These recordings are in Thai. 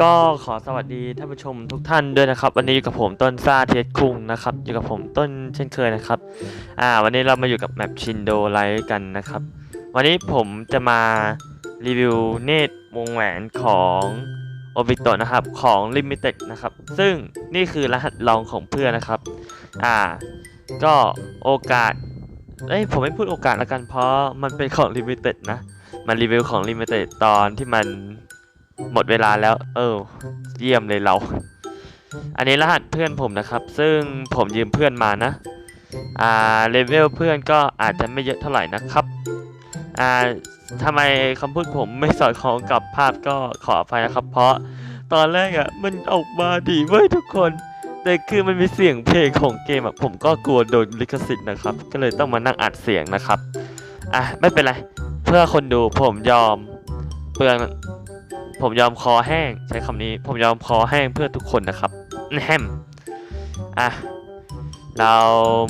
ก็ขอสวัสดีท่านผู้ชมทุกท่านด้วยนะครับ วันนี้อยู่กับผมต้นซ่าเทสคุงนะครับอยู่กับผมต้นเช่นเคยนะครับ อ่า วันนี้เรามาอยู่กับแมปชินโดไลท์กันนะครับ วันนี้ผมจะมารีวิวเนตรวงแหวนของโอบิโตนะครับของ Limited นะครับ ซึ่งนี่คือรหัสลองของเพื่อนนะครับ อ่า ก็โอกาสเอ้ยผมไม่พูดโอกาสละกันเพราะมันเป็นของ Limited นะมันรีวิวของ Limited ตอนที่มัน หมดเวลาแล้ว เออ เยี่ยมเลยเรา อันนี้รหัสเพื่อนผมนะครับ ซึ่งผมยืมเพื่อนมานะ อ่า เลเวลเพื่อนก็อาจจะไม่เยอะเท่าไหร่นะครับ อ่าทำไมคำพูดผมไม่สอดคล้องกับภาพก็ขออภัยนะครับ เพราะตอนแรกอะ่ะ มันออกมาดีเว้ยทุกคน แต่คือมันมีเสียงเพลงของเกมอะผมก็กลัวโดนลิขสิทธิ์นะครับ ก็เลยต้องมานั่งอัดเสียงนะครับ อะ ไม่เป็นไร เพื่อคนดูผมยอมเปลือง ผมยอมคอแห้งใช้คำนี้ ผมยอมคอแห้งเพื่อทุกคนนะครับแฮมอะเรา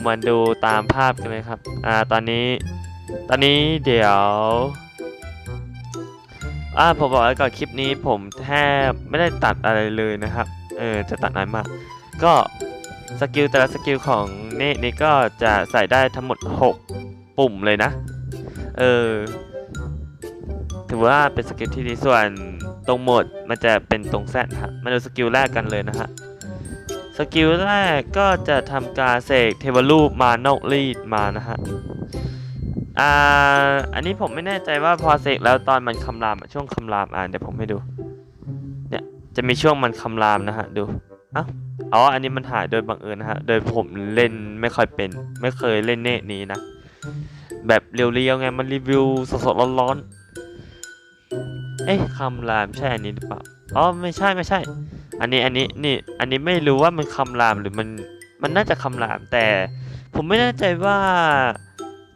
มาดูตามภาพกันเลยครับ อ่า ตอนนี้ ตอนนี้เดี๋ยว อ่า ผมบอกไว้ก่อนคลิปนี้ผมแทบไม่ได้ตัดอะไรเลยนะครับ เออ จะตัดน้อยมาก ก็สกิลแต่ละสกิลของเนี่นี่ก็จะใส่ได้ทั้งหมด 6 ปุ่มเลยนะ เออ ถือว่าเป็นสกิลที่ดีส่วน ตรงโหมดมันจะเป็นตรงแซดฮะมาดูสกิลแรกกันเลยนะฮะสกิลแรกก็จะทำการเสกเทวรูปมานอกรีดมานะฮะอ่าอันนี้ผมไม่แน่ใจว่าพอเสกแล้วตอนมันคำรามช่วงคำรามอ่านเดี๋ยวผมให้ดูเนี่ยจะมีช่วงมันคำรามนะฮะดูอ้าอ๋ออันนี้มันหายโดยบังเอิญนะฮะโดยผมเล่นไม่ค่อยเป็น ไม่เคยเล่นเนตนี้นะแบบเรียวๆไงมันรีวิวสดๆร้อนๆ เอ๊ะคำรามใช่อันนี้หรือเปล่าอ๋อไม่ใช่ไม่ใช่ อันนี้อันนี้นี่อันนี้ไม่รู้ว่ามันคำรามหรือมันมันน่าจะคำรามแต่ ผมไม่แน่ใจว่า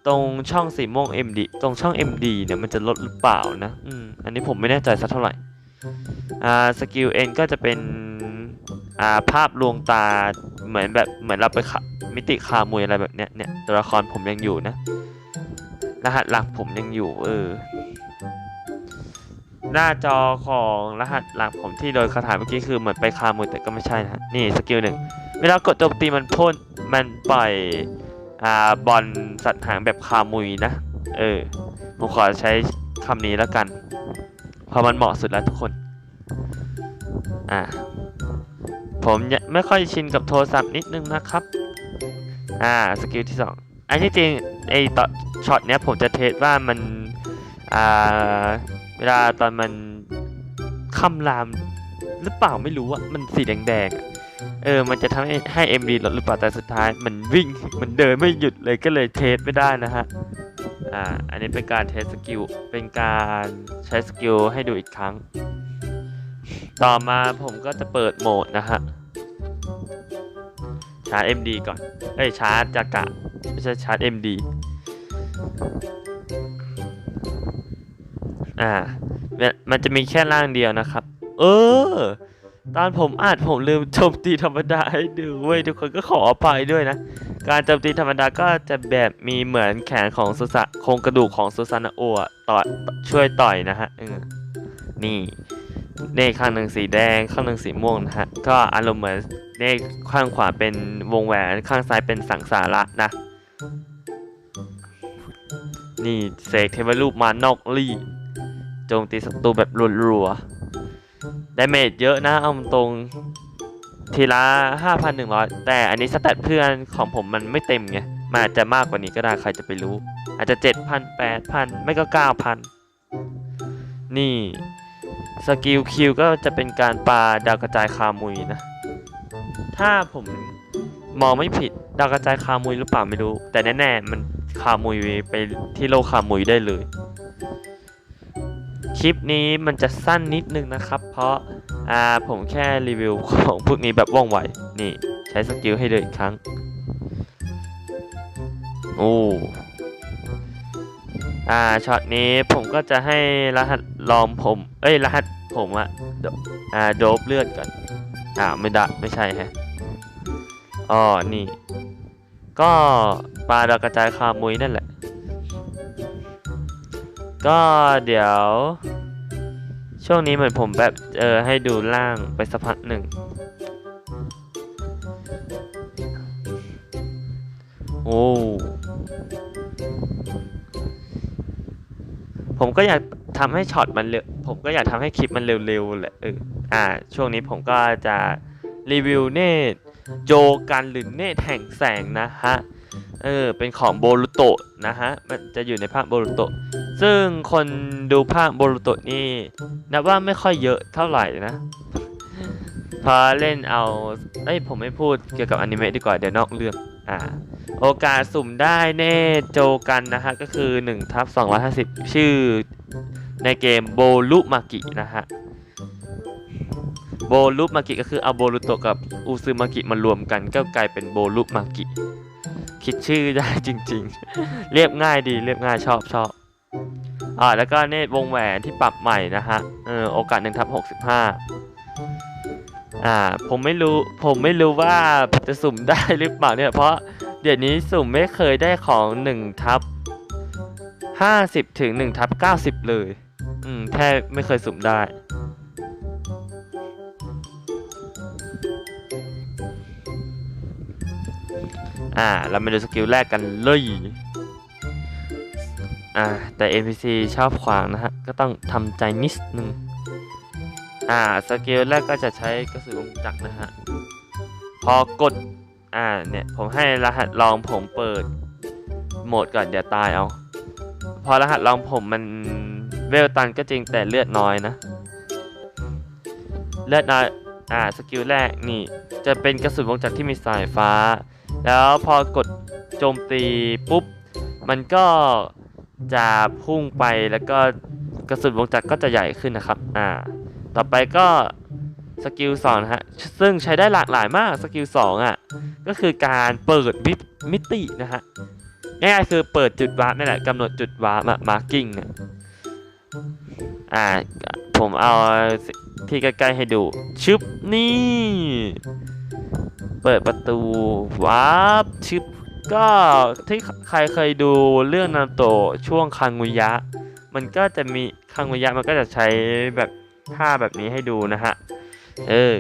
ตรงช่องสีม่วง MD ตรงช่อง MD เนี่ยมันจะลดหรือเปล่านะอืมอันนี้ผมไม่แน่ใจสักเท่าไหร่อ่าสกิล N ก็จะเป็นอ่าภาพลวงตาเหมือนแบบเหมือนเราไปขมิติคามวยอะไรแบบเนี้ยเนี่ยตัวละครผมยังอยู่นะรหัสหลักผมยังอยู่เออ หน้าจอของรหัสหลักผมที่โดยคาถาเมื่อกี้คือเหมือนไปคามือแต่ก็ไม่ใช่นะนี่สกิลหนึ่งเวลากดโจมตีมันพ่นมันปล่อยอ่าบอลสัตว์หางแบบคามุยนะ เออผมขอใช้คำนี้แล้วกันเพราะมันเหมาะสุดแล้วทุกคน อ่าผมยังไม่ค่อยชินกับโทรศัพท์นิดนึงนะครับ อ่าสกิลที่สองอันที่จริงไอต่อช็อตเนี้ยผมจะเทสว่ามัน อ่า เวลาตอนมันคำรามหรือเปล่าไม่รู้อะมันสีแดงๆเออ มันจะทำให้ให้ MD ลดหรือเปล่าแต่สุดท้ายมันวิ่งมันเดินไม่หยุดเลยก็เลยเทสไม่ได้นะฮะอ่าอันนี้เป็นการเทสสกิลเป็นการใช้สกิลให้ดูอีกครั้ง ต่อมาผมก็จะเปิดโหมดนะฮะชาร์จ MD ก่อน เอ้ยชาร์จจากะไม่ใช่ชาร์จ MD อ่า มันจะมีแค่ร่างเดียวนะครับ เออ ตอนผมอ่านผมลืมโจมตีธรรมดาให้ดูเว้ยทุกคนก็ขออภัยด้วยนะ การโจมตีธรรมดาก็จะแบบมีเหมือนแขนของสุสะโครงกระดูกของสุสานาโอะต่อยช่วยต่อยนะฮะนี่เลขข้างหนึ่งสีแดงข้างหนึ่งสีม่วงนะฮะก็อารมณ์เหมือนเลขข้างขวาเป็นวงแหวนข้างซ้ายเป็นสังสาระนะ นี่เสกเทวรูปมานอกลี่ โจมตีศัตรูแบบรัวๆได้เมจเยอะนะเอาตรงทีละ 5,100 แต่อันนี้สแตทเพื่อนของผมมันไม่เต็มไงมันอาจจะมากกว่านี้ก็ได้ใครจะไปรู้ อาจจะ 7,000 8,000 ไม่ก็ 9,000 นี่สกิลคิวก็จะเป็นการปาดาวกระจายคามุยนะ ถ้าผมมองไม่ผิดดาวกระจายคามุยหรือเปล่าไม่รู้ แต่แน่ๆมันคามุยไปที่โลกคามุยได้เลย คลิปนี้มันจะสั้นนิดนึงนะครับ เพราะอ่าผมแค่รีวิวของพวกนี้แบบว่องไว นี่ใช้สกิลให้เลยอีกครั้ง โอ้อ่าช็อตนี้ผมก็จะให้รหัสลอมผม เอ้ยรหัสผมอะอ่าโดบเลือดก่อน อ่าไม่ได้ไม่ใช่แฮะอ๋อนี่ ก็ปลาดากระจายคามุยนั่นแหละ ก็เดี๋ยว ช่วงนี้เหมือนผมแบบเออให้ดูล่างไปสักพักหนึ่งโอ้ผมก็อยากทำให้ช็อตมันเร็วผมก็อยากทำให้คลิปมันเร็วๆแหละเอออ่า ช่วงนี้ผมก็จะรีวิวเนตโจกันหรือเนตแห่งแสงนะฮะ เออ เป็นของโบรุโตะนะฮะ มันจะอยู่ในภาคโบรุโตะ ซึ่งคนดูภาคโบรุโตะนี่นับว่าไม่ค่อยเยอะเท่าไหร่นะพราเล่นเอาเอ้ยผมไม่พูดเกี่ยวกับอนิเมะดีกว่าเดี๋ยวนอกเรื่องอ่าโอกาสสุ่มได้เน่โจกันนะฮะก็คือ1ทับ250 ชื่อในเกมโบลุมากินะฮะโบลุมากิก็คือเอาโบรุโตกับอุซึมากิมารวมกันก็กลายเป็นโบลุมากิคิดชื่อได้จริงๆ เรียบง่ายดีเรียบง่ายชอบชอบ อ่าแล้วก็เนตรวงแหวนที่ปรับใหม่นะฮะเออโอกาส1ทับ65อ่าผมไม่รู้ผมไม่รู้ว่าจะสุ่มได้หรือเปล่าเนี่ยเพราะเดี๋ยวนี้สุ่มไม่เคยได้ของ1ทับ50 ถึง1ทับ90 เลย อืมแทบไม่เคยสุ่มได้ อ่า เรามาดูสกิลแรกกันเลย อ่าแต่ NPC ชอบขวางนะฮะ ก็ต้องทำใจนิดนึงอ่าสกิลแรกก็จะใช้กระสุนวงจักรนะฮะ พอกด อ่าเนี่ย ผมให้รหัสลองผมเปิด โหมดก่อนเดี๋ยวตายเอา พอรหัสลองผมมันเวลตันก็จริงแต่เลือดน้อยนะ เลือดน้อย อ่าสกิลแรกนี่ จะเป็นกระสุนวงจักรที่มีสายฟ้า แล้วพอกดโจมตีปุ๊บ มันก็ จะพุ่งไปแล้วก็กระสุนวงจักรก็จะใหญ่ขึ้นนะครับ อ่า ต่อไปก็สกิลสองนะฮะ ซึ่งใช้ได้หลากหลายมาก สกิลสองอะ ก็คือการเปิดมิตมิตินะฮะ ง่ายๆคือเปิดจุดวาร์ปนี่แหละกำหนดจุดวาร์ปมาร์กิ้งอะอ่า ผมเอาที่ใกล้ๆให้ดู ชึบนี่ เปิดประตูวาร์ปชึบ ก็ที่ใครเคยดูเรื่องนาโตะช่วงคังุยะ มันก็จะมีคังุยะมันก็จะใช้แบบท่าแบบนี้ให้ดูนะฮะ เออ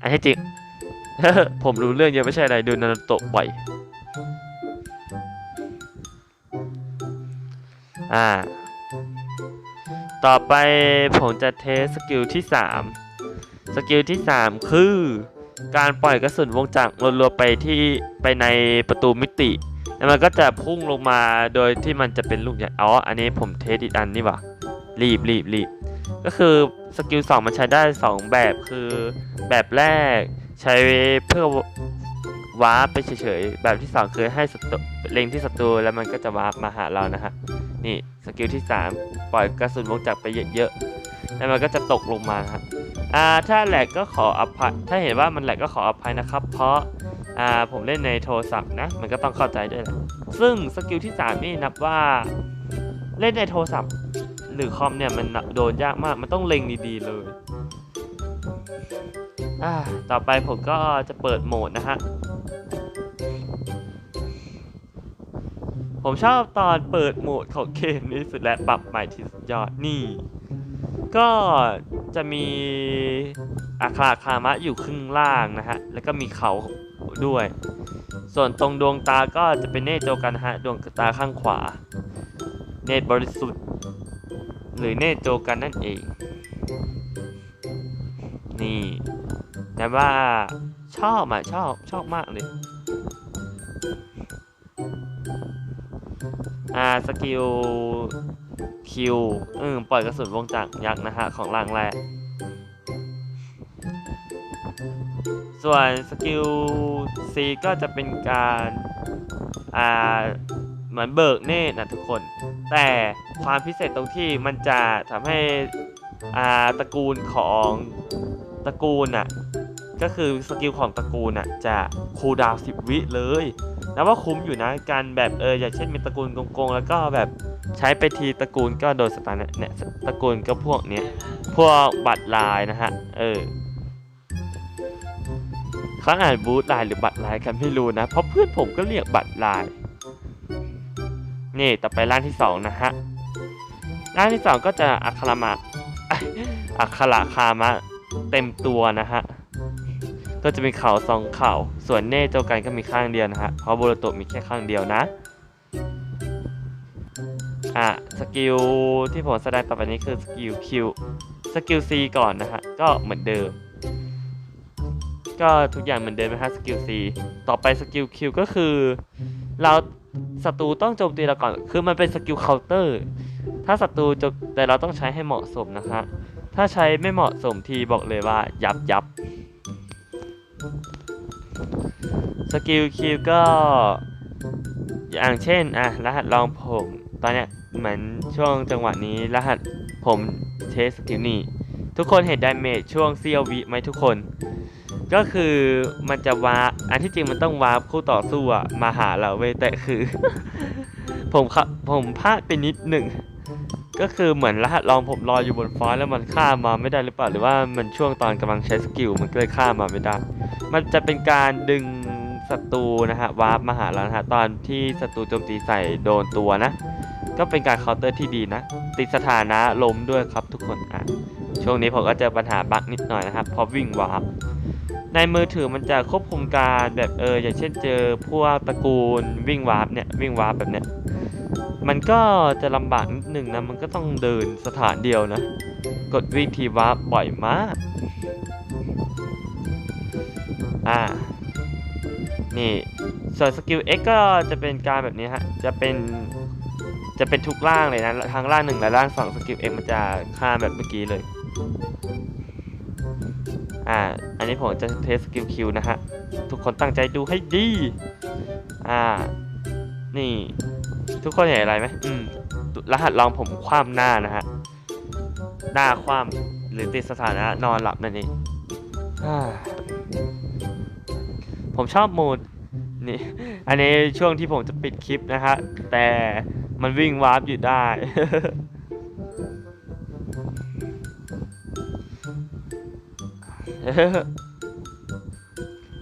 อันที่จริง ผมรู้เรื่องเยอะไม่ใช่อะไรดูนาโตะบ่อย อ่า ต่อไปผมจะเทสสกิลที่ 3 สกิลที่ 3 คือ การปล่อยกระสุนวงจักรรัวๆไปที่ไปในประตูมิติแล้วมันก็จะพุ่งลงมาโดยที่มันจะเป็นลูกใหญ่อ๋ออันนี้ผมเทสอีกอันนี่ว่ารีบรีบรีบก็คือสกิล2มันใช้ได้ 2 แบบคือแบบแรกใช้เพื่อวาร์ปไปเฉยๆ แบบที่ 2 คือให้ศัตเล็งที่ศัตรูแล้วมันก็จะวาร์ปมาหาเรานะฮะ นี่สกิลที่ 3 ปล่อยกระสุนวงจักรไปเยอะๆ แล้วมันก็จะตกลงมาครับอ่าถ้าแหลกก็ขออภัยถ้าเห็นว่ามันแหลกก็ขออภัยนะครับ เพราะอ่าผมเล่นในโทรศัพท์นะ มันก็ต้องเข้าใจด้วยแหละซึ่งสกิลที่ 3 นี่นับว่าเล่นในโทรศัพท์ หรือคอมเนี่ยมันโดนยากมาก มันต้องเล็งดีๆเลยอ่าต่อไปผมก็จะเปิดโหมดนะฮะ ผมชอบตอนเปิดโหมดของเกมนี้สุดและปรับใหม่ที่สุดยอดนี่ ก็จะมีอาคาคามะอยู่ครึ่งล่างนะฮะ แล้วก็มีเขาด้วย ส่วนตรงดวงตาก็จะเป็นเนตรโจกันนะฮะ ดวงตาข้างขวา เนตรบริสุทธิ์ หรือเนตรโจกันนั่นเอง นี่แต่ว่าชอบอะชอบชอบมากเลย อ่าสกิล คิวอืมปล่อยกระสุนวงจักรยักษ์นะฮะ ของรางแรก ส่วนสกิล C ก็จะเป็นการ อ่า เหมือนเบิกเนตรนะทุกคน แต่ความพิเศษตรงที่มันจะทำให้ อ่า ตระกูลของตระกูลน่ะ ก็คือสกิลของตระกูลน่ะ จะคูลดาวน์10วิเลย นับว่าคุ้มอยู่นะการแบบเอออย่างเช่นมีตระกูลโกงๆแล้วก็แบบใช้ไปทีตระกูลก็โดนสตาร์เนี่ยตระกูลก็พวกเนี้ยพวกบัตรลายนะฮะเออเขาอ่านบูธลายหรือบัตรลายกันไม่รู้นะ เพราะเพื่อนผมก็เรียกบัตรลาย นี่ต่อไปร่างที่สองนะฮะร่างที่สองก็จะอัครามะอักขระคามะเต็มตัวนะฮะ ก็จะเป็นเข่าสองเข่า ส่วนเน่โจกันก็มีข้างเดียวนะฮะเพราะโบโรโตะมีแค่ข้างเดียวนะอะสกิลที่ผมแสดงต่อไปนี้คือสกิล Q สกิล C ก่อนนะฮะก็เหมือนเดิม ก็ทุกอย่างเหมือนเดิมนะฮะสกิล C ต่อไปสกิล Q ก็คือเราศัตรูต้องโจมตีเราก่อน คือมันเป็นสกิลเคาน์เตอร์ ถ้าศัตรูจมแต่เราต้องใช้ให้เหมาะสมนะฮะ ถ้าใช้ไม่เหมาะสมทีบอกเลยว่ายับยับ สกิลคิวก็ อย่างเช่นอะรหัสลองผม ตอนเนี้ยเหมือนช่วงจังหวะนี้รหัสผมเทสสกิลนี้ทุกคนเห็นดาเมจช่วงเซียววิไหมทุกคน ก็คือมันจะวาร์อันที่จริงมันต้องวาร์ปคู่ต่อสู้อะมาหาเราเว้ยแต่คือ ผมครับผมพลาดไปนิดหนึ่ง ก็คือเหมือนรหัสลองผมลอยอยู่บนฟ้าแล้วมันข้ามมาไม่ได้หรือเปล่าหรือว่ามันช่วงตอนกำลังใช้สกิลมันก็เลยข้ามมาไม่ได้ มันจะเป็นการดึงศัตรูนะฮะวาร์ปมาหาเรานะฮะตอนที่ศัตรูโจมตีใส่โดนตัวนะ ก็เป็นการเคาน์เตอร์ที่ดีนะ ติดสถานะล้มด้วยครับทุกคนอะช่วงนี้ผมก็เจอปัญหาบั๊กนิดหน่อยนะครับเพราะวิ่งวาร์ปในมือถือมันจะควบคุมการแบบเอออย่างเช่นเจอพวกตระกูลวิ่งวาร์ปเนี่ยวิ่งวาร์ปแบบเนี้ย มันก็จะลำบากนิดหนึ่งนะ มันก็ต้องเดินสถานเดียวนะ กดวิ่งทีวาร์ปบ่อยมาก อ่า นี่ ส่วนสกิล X ก็จะเป็นการแบบนี้ฮะ จะเป็น จะเป็นทุกล่างเลยนะ ทางล่างหนึ่งและล่างสองสกิล X มันจะฆ่าแบบเมื่อกี้เลย อ่า อันนี้ผมจะเทสสกิล Q นะฮะ ทุกคนตั้งใจดูให้ดี อ่า นี่ ทุกคนเห็นอะไรไหมอืมรหัสลองผมคว่ำหน้านะฮะ หน้าคว่ำหรือติดสถานะนอนหลับนั่นเองอ่าผมชอบโหมดนี่ อันนี้ช่วงที่ผมจะปิดคลิปนะฮะ แต่มันวิ่งวาร์ปอยู่ได้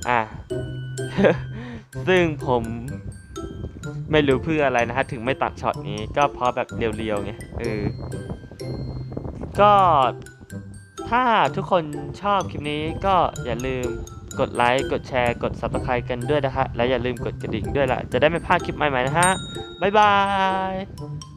อะ ซึ่งผม ไม่รู้เพื่ออะไรนะฮะ ถึงไม่ตัดช็อตนี้ ก็เพราะแบบเรียวๆไงเออก็ถ้าทุกคนชอบคลิปนี้ก็อย่าลืมกดไลค์ กดแชร์ กด subscribe กันด้วยนะฮะ และอย่าลืมกดกระดิ่งด้วยล่ะ จะได้ไม่พลาดคลิปใหม่ๆนะฮะ บ๊ายบาย